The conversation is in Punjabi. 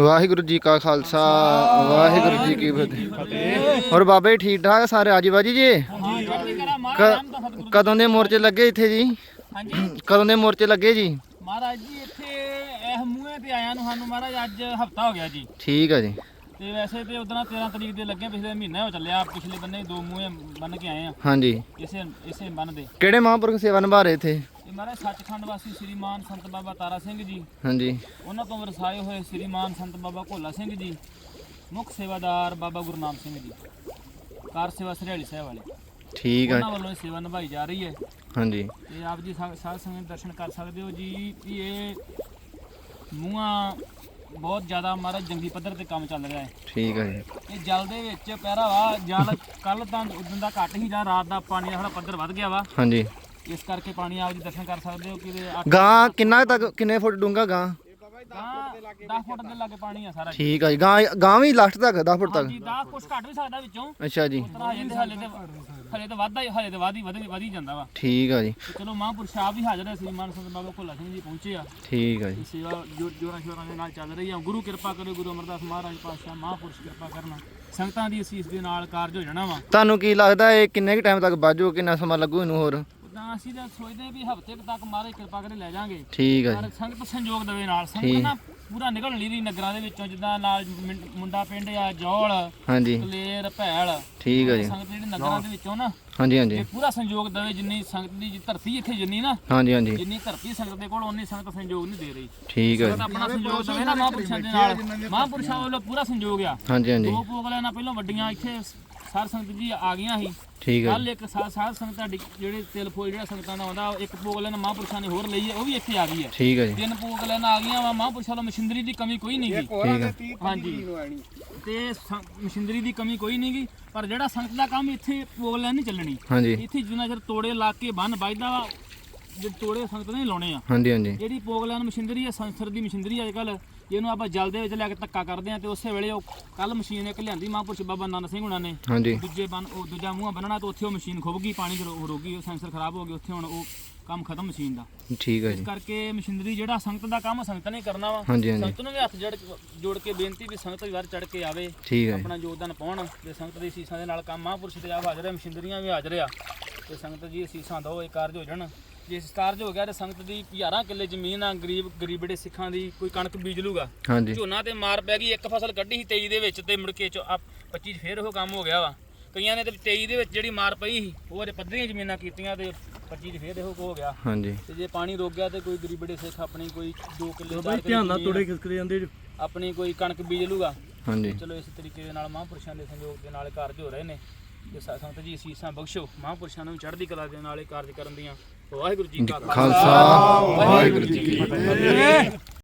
ਵਾਹਿਗੁਰੂ ਜੀ ਕਾ ਖਾਲਸਾ ਵਾਹਿਗੁਰੂ ਜੀ ਕੀ ਫਤਿਹ। ਹੋਰ ਬਾਬੇ ਠੀਕ ਠਾਕ ਸਾਰੇ ਆਜੀ ਬਾਜੀ ਜੀ? ਕਦੋਂ ਦੇ ਮੋਰਚੇ ਲੱਗੇ ਇੱਥੇ ਜੀ? ਹਾਂਜੀ। ਕਦੋਂ ਦੇ ਮੋਰਚੇ ਲੱਗੇ ਜੀ? ਮਹਾਰਾਜ ਜੀ ਇੱਥੇ ਇਹ ਮੂਹੇ ਤੇ ਆਇਆ ਨੂੰ ਸਾਨੂੰ ਮਹਾਰਾਜ ਅੱਜ ਹਫਤਾ ਹੋ ਗਿਆ ਜੀ। ਠੀਕ ਆ ਜੀ। ਤੇ ਵੈਸੇ ਤੇ ਉਦੋਂ 13 ਤਰੀਕ ਦੇ ਲੱਗੇ ਪਿਛਲੇ ਮਹੀਨੇ ਹੋ ਚੱਲਿਆ। ਪਿਛਲੇ ਬੰਨੇ ਦੋ ਮੂਹੇ ਬੰਨ ਕੇ ਆਏ ਆ। ਹਾਂਜੀ। ਇਸੇ ਇਸੇ ਬੰਨ ਦੇ। ਕਿਹੜੇ ਮਹਾਂਪੁਰਖ ਸੇਵਾ ਨਿਭਾ ਰਹੇ ਇੱਥੇ? ਮਹਾਰਾਜ ਸੱਚਖੰਡ ਵਾਸੀ ਸ੍ਰੀਮਾਨ ਸੰਤ ਬਾਬਾ ਤਾਰਾ ਸਿੰਘ ਜੀ। ਹਾਂਜੀ। ਉਹਨਾਂ ਤੋਂ ਵਰਸਾਏ ਹੋਏ ਸ੍ਰੀਮਾਨ ਸੰਤ ਬਾਬਾ ਭੋਲਾ ਸਿੰਘ ਜੀ ਮੁੱਖ ਸੇਵਾਦਾਰ ਬਾਬਾ ਗੁਰਨਾਮ ਸਿੰਘ ਜੀ ਕਾਰ ਸੇਵਾ ਸਰਿਆਲੀ ਸਾਹਿਬ ਵਾਲੇ। ਠੀਕ ਆ। ਉਹਨਾਂ ਵੱਲੋਂ ਇਹ ਸੇਵਾ ਨਿਭਾਈ ਜਾ ਰਹੀ ਹੈ। ਹਾਂਜੀ। ਤੇ ਆਪ ਜੀ ਸਾਧ ਸੰਗਤ ਦਰਸ਼ਨ ਕਰ ਸਕਦੇ ਹੋ ਜੀ ਵੀ ਇਹ ਮੂੰਹਾਂ ਬਹੁਤ ਜ਼ਿਆਦਾ ਮਹਾਰਾਜ ਜੰਗੀ ਪੱਧਰ ਤੇ ਕੰਮ ਚੱਲ ਰਿਹਾ ਹੈ। ਠੀਕ ਆ ਜੀ। ਇਹ ਜਲ ਦੇ ਵਿੱਚ ਪਹਿਰਾ ਵਾ ਜਲ ਕੱਲ ਤਾਂ ਉਦੋਂ ਦਾ ਘੱਟ ਹੀ ਜਾਂ ਰਾਤ ਦਾ ਪਾਣੀ ਦਾ ਥੋੜਾ ਪੱਧਰ ਵੱਧ ਗਿਆ ਵਾ। ਹਾਂਜੀ। ਇਸ ਕਰਕੇ ਪਾਣੀ ਆਪ ਜੀ ਦਰਸ਼ਨ ਕਰ ਸਕਦੇ ਹੋ ਕਿ ਗਾਂ ਕਿੰਨਾ ਤੱਕ ਕਿੰਨੇ ਫੁੱਟ ਡੂੰਗਾ ਗਾਂ? ਗਾਂ 10 ਫੁੱਟ ਦੇ ਲਾਗੇ ਪਾਣੀ ਆ ਸਾਰਾ ਠੀਕ ਆ ਜੀ ਗਾਂ ਗਾਂ ਵੀ ਲਾਸਟ ਤੱਕ 10 ਫੁੱਟ ਤੱਕ? ਹਾਂਜੀ 10 ਕੁਛ ਘੱਟ ਵੀ ਸਕਦਾ ਵਿੱਚੋਂ। ਅੱਛਾ ਜੀ। ਤੇ ਹਲੇ ਤੇ ਹਲੇ ਤੇ ਹਲੇ ਤੇ ਵਧੀ ਵਧੀ ਵਧੀ ਜਾਂਦਾ ਵਾ। ਠੀਕ ਆ ਜੀ। ਚਲੋ ਮਹਾਂਪੁਰਸ਼ ਆਪ ਵੀ ਹਾਜ਼ਰ ਹੈ ਸ੍ਰੀ ਮਾਨ ਸੰਤ ਬਾਬਾ ਭੋਲਾ ਸਿੰਘ ਜੀ ਪਹੁੰਚੇ ਆ। ਠੀਕ ਆ ਜੀ। ਇਹ ਸੇਵਾ ਜੋ- ਜੋਰਾਂ ਸ਼ੋਰਾਂ ਦੇ ਨਾਲ ਚੱਲ ਰਹੀ ਆ। ਗੁਰੂ ਕਿਰਪਾ ਕਰੇ ਗੁਰੂ ਅਮਰਦਾਸ ਮਹਾਰਾਜ ਪਾਤਸ਼ਾਹ ਮਹਾਂਪੁਰਸ਼ ਕਿਰਪਾ ਕਰਨਾ। ਸੰਗਤਾਂ ਦੀ ਅਸੀਸ ਦੇ ਨਾਲ ਕਾਰਜ ਹੋ ਜਾਣਾ ਵਾ। ਤੁਹਾਨੂੰ ਕੀ ਲੱਗਦਾ ਇਹ ਕਿੰਨੇ ਕੁ ਟਾਈਮ ਤੱਕ ਬਾਜੂ ਕਿੰਨਾ ਸਮਾਂ ਲੱਗੂ ਇਹਨੂੰ ਹੋਰ? ਉਦਾਂ ਅਸੀਂ ਤਾਂ ਸੋਚਦੇ ਵੀ ਹਫ਼ਤੇ ਕੁ ਤੱਕ ਮਹਾਰਾਜ ਕਿਰਪਾ ਕਰੇ ਲੈ ਜਾਾਂਗੇ ਠੀਕ ਆ ਪਰ ਜੀ ਸੰਗਤ ਸੰਯੋਗ ਦੇਵੇ ਨਾਲ। ਸੰਗਤ ਠੀਕ। ਨਾ ਪੂਰਾ ਨਿਕਲਣ ਲਈ ਦੀ ਨਗਰਾਂ ਦੇ ਵਿੱਚੋਂ ਜਿੱਦਾਂ ਨਾਲ ਮਿੰ- ਮੁੰਡਾ ਪਿੰਡ ਆ ਜੌਲ ਹਾਂਜੀ। ਕਲੇਰ ਭੈਲ। ਠੀਕ ਆ ਜੀ। ਸੰਗਤ ਜਿਹੜੀ ਨਗਰਾਂ ਦੇ ਵਿੱਚੋਂ ਨਾ ਹਾਂਜੀ ਹਾਂਜੀ। ਇਹ ਪੂਰਾ ਸੰਯੋਗ ਦੇਵੇ ਜਿੰਨੀ ਸੰਗਤ ਦੀ ਜੀ ਧਰਤੀ ਇੱਥੇ ਜਿੰਨੀ ਨਾ ਹਾਂਜੀ ਹਾਂਜੀ। ਜਿੰਨੀ ਧਰਤੀ ਸੰਗਤ ਦੇ ਕੋਲ ਉਨੀ ਸੰਗਤ ਸੰਯੋਗ ਨਹੀਂ ਦੇ ਰਹੀ। ਠੀਕ ਸੰਗਤ ਜੀ। ਆਪਣਾ ਸੰਯੋਗ ਦੇਵੇ ਨਾ ਮਹਾਂਪੁਰਸ਼ਾਂ ਦੇ ਨਾਲ। ਮਹਾਂਪੁਰਸ਼ਾਂ ਵੱਲੋਂ ਪੂਰਾ ਸੰਯੋਗ ਆ। ਹਾਂਜੀ ਹਾਂਜੀ। ਦੋ ਪੋਗਲਿਆਂ ਨਾਲ ਪਹਿਲਾਂ ਵੱਡੀਆਂ ਇੱਥੇ ਸਾਰ ਸੰਗਤ ਜੀ ਆ ਗਈਆਂ ਸੀ। ਠੀਕ ਆ ਕੱਲ ਇੱਕ ਸਾਧ ਸਾਧ ਸੰਗਤ ਤੁਹਾਡੀ ਜਿਹੜੇ ਤਿਲ ਫੋਲ ਜਿਹੜਾ ਸੰਗਤਾਂ ਦਾ ਆਉਂਦਾ ਇੱਕ ਪੋਗਲੇ ਨਾਲ ਮਹਾਂਪੁਰਸ਼ਾਂ ਨੇ ਹੋਰ ਲਈ ਹੈ ਉਹ ਵੀ ਇੱਥੇ ਆ ਗਈ ਹੈ। ਠੀਕ ਆ ਜੀ। ਤਿੰਨ ਪੋਗਲੇ ਨਾਲ ਆ ਗਈਆਂ ਵਾ ਮਹਾਂਪੁਰਸ਼ਾਂ ਵੱਲੋਂ ਮਸ਼ੀਨਰੀ ਦੀ ਕਮੀ ਕੋਈ ਨਹੀਂ ਠੀਕ ਹਾਂਜੀ। ਤੇ ਮਸ਼ੀਨਰੀ ਦੀ ਕਮੀ ਕੋਈ ਨਹੀਂ ਗੀ ਪਰ ਜਿਹੜਾ ਸੰਗਤ ਦਾ ਕੰਮ ਇੱਥੇ ਪੋਗਲਿਆਂ ਨਹੀਂ ਚੱਲਣੀ। ਹਾਂਜੀ। ਇੱਥੇ ਜਿੰਨਾ ਚਿਰ ਤੋੜੇ ਲਾ ਕੇ ਬੰਨ ਵੱਜਦਾ ਵਾ ਜੇ ਤੋੜੇ ਸੰਗਤ ਨੇ ਲਾਉਣੇ ਆ। ਹਾਂਜੀ ਹਾਂਜੀ। ਜਿਹੜੀ ਪੋਗਲਿਆਂ ਨੂੰ ਮਸ਼ੀਨਰੀ ਹੈ ਸੰਸਰ ਦੀ ਮਸ਼ੀਨਰੀ ਅੱਜ ਕੱਲ ਜਿਹਨੂੰ ਆਪਾਂ ਜਲ ਦੇ ਵਿੱਚ ਲੈ ਕੇ ਧੱਕਾ ਕਰਦੇ ਆ ਤੇ ਉਸੇ ਵੇਲੇ ਉਹ ਕੱਲ ਮਸ਼ੀਨ ਇੱਕ ਲਿਆਂਦੀ ਮਹਾਂਪੁਰਸ਼ ਬਾਬਾ ਨਾਨਕ ਸਿੰਘ ਹੁਣਾਂ ਨੇ। ਹਾਂਜੀ। ਦੂਜੇ ਬੰਨ ਉਹ ਦੂਜਾ ਮੂੰਹ ਬੰਨਣਾ ਤੇ ਉੱਥੇ ਉਹ ਮਸ਼ੀਨ ਖੁੱਭ ਗਈ ਪਾਣੀ ਚ ਰੋ- ਰੁਕ ਗਈ ਉਹ ਸੈਂਸਰ ਖਰਾਬ ਹੋ ਗਿਆ ਉੱਥੇ ਹੁਣ ਉਹ ਕੰਮ ਖਤਮ ਮਸ਼ੀਨ ਦਾ। ਠੀਕ ਆ ਇਸ ਜੀ ਕਰਕੇ ਮਸ਼ੀਨਰੀ ਜਿਹੜਾ ਸੰਗਤ ਦਾ ਕੰਮ ਸੰਗਤ ਨੇ ਕਰਨਾ ਵਾ। ਹਾਂਜੀ ਹਾਂਜੀ। ਸੰਗਤ ਨੂੰ ਵੀ ਹੱਥ ਜੜ ਜੋੜ ਕੇ ਬੇਨਤੀ ਵੀ ਸੰਗਤ ਵੀ ਵਾਰ ਚੜ ਕੇ ਆਵੇ ਠੀਕ ਆ ਜੀ। ਆਪਣਾ ਯੋਗਦਾਨ ਪਾਉਣ ਤੇ ਸੰਗਤ ਦੀ ਸੀਸਾਂ ਦੇ ਨਾਲ ਕੰਮ ਮਹਾਂਪੁਰਸ਼ ਤੇ ਆਪ ਹਾਜ਼ਰ ਹੈ ਮਸ਼ੀਨਰੀਆਂ ਵੀ ਹਾਜ਼ਰ ਆ। ਤੇ ਸੰਗਤ ਜੀ ਸੀਸਾਂ ਦੋ ਇਹ ਕਾਰਜ ਹੋ ਜਾਣ। ਜੇ ਇਸ ਕਾਰਜ ਹੋ ਗਿਆ ਤੇ ਸੰਗਤ ਦੀ 11 ਕਿੱਲੇ ਜ਼ਮੀਨ ਆ ਗਰੀਬ ਗਰੀਬੜੇ ਸਿੱਖਾਂ ਦੀ ਕੋਈ ਕਣਕ ਬੀਜ ਲੂਗਾ। ਹਾਂਜੀ। ਝੋਨਾ ਤੇ ਮਾਰ ਪੈ ਗਈ ਇੱਕ ਫਸਲ ਕੱਢੀ ਸੀ 23 ਦੇ ਵਿੱਚ ਤੇ ਮੁੜ ਕੇ ਚੋ 25 ਚ ਫੇਰ ਉਹ ਕੰਮ ਹੋ ਗਿਆ ਵਾ। ਕਈਆਂ ਨੇ ਤੇ 23 ਦੇ ਵਿੱਚ ਜਿਹੜੀ ਮਾਰ ਪਈ ਸੀ ਉਹ ਅਜੇ ਪੱਧਰੀਆਂ ਜ਼ਮੀਨਾਂ ਕੀਤੀਆਂ ਤੇ 25 ਚ ਫੇਰ ਇਹੋ ਕੁ ਹੋ ਗਿਆ। ਹਾਂਜੀ। ਤੇ ਜੇ ਪਾਣੀ ਰੁਕ ਗਿਆ ਤੇ ਕੋਈ ਗਰੀਬੜੇ ਸਿੱਖ ਆਪਣੀ ਕੋਈ 2 ਕਿੱਲੇ ਕਿੱਲੇ ਧਿਆਨ ਨਾਲ ਤੋੜੇ ਖਿਸਕ ਜਾਂਦੇ ਆਪਣੀ ਕੋਈ ਕਣਕ ਬੀਜ ਲੂਗਾ। ਹਾਂਜੀ। ਚਲੋ ਇਸ ਤਰੀਕੇ ਦੇ ਨਾਲ ਮਹਾਂਪੁਰਸ਼ਾਂ ਦੇ ਸੰਯੋਗ ਦੇ ਨਾਲ ਕਾਰਜ ਹੋ ਰਹੇ ਨੇ। ਤੇ ਸਾ- ਸੰਗਤ ਜੀ ਅਸੀਸਾਂ ਬਖਸ਼ੋ। ਮਹਾਂਪੁਰਸ਼ਾਂ ਨੂੰ ਚੜ੍ਹਦੀ ਕਲਾ ਦੇ ਨਾਲ ਇਹ ਕਾਰਜ ਕਰਨ ਦੀਆਂ। ਵਾਹਿਗੁਰੂ ਜੀ ਕਾ ਖਾਲਸਾ ਵਾਹਿਗੁਰੂ ਜੀ ਕੀ ਫਤਿਹ।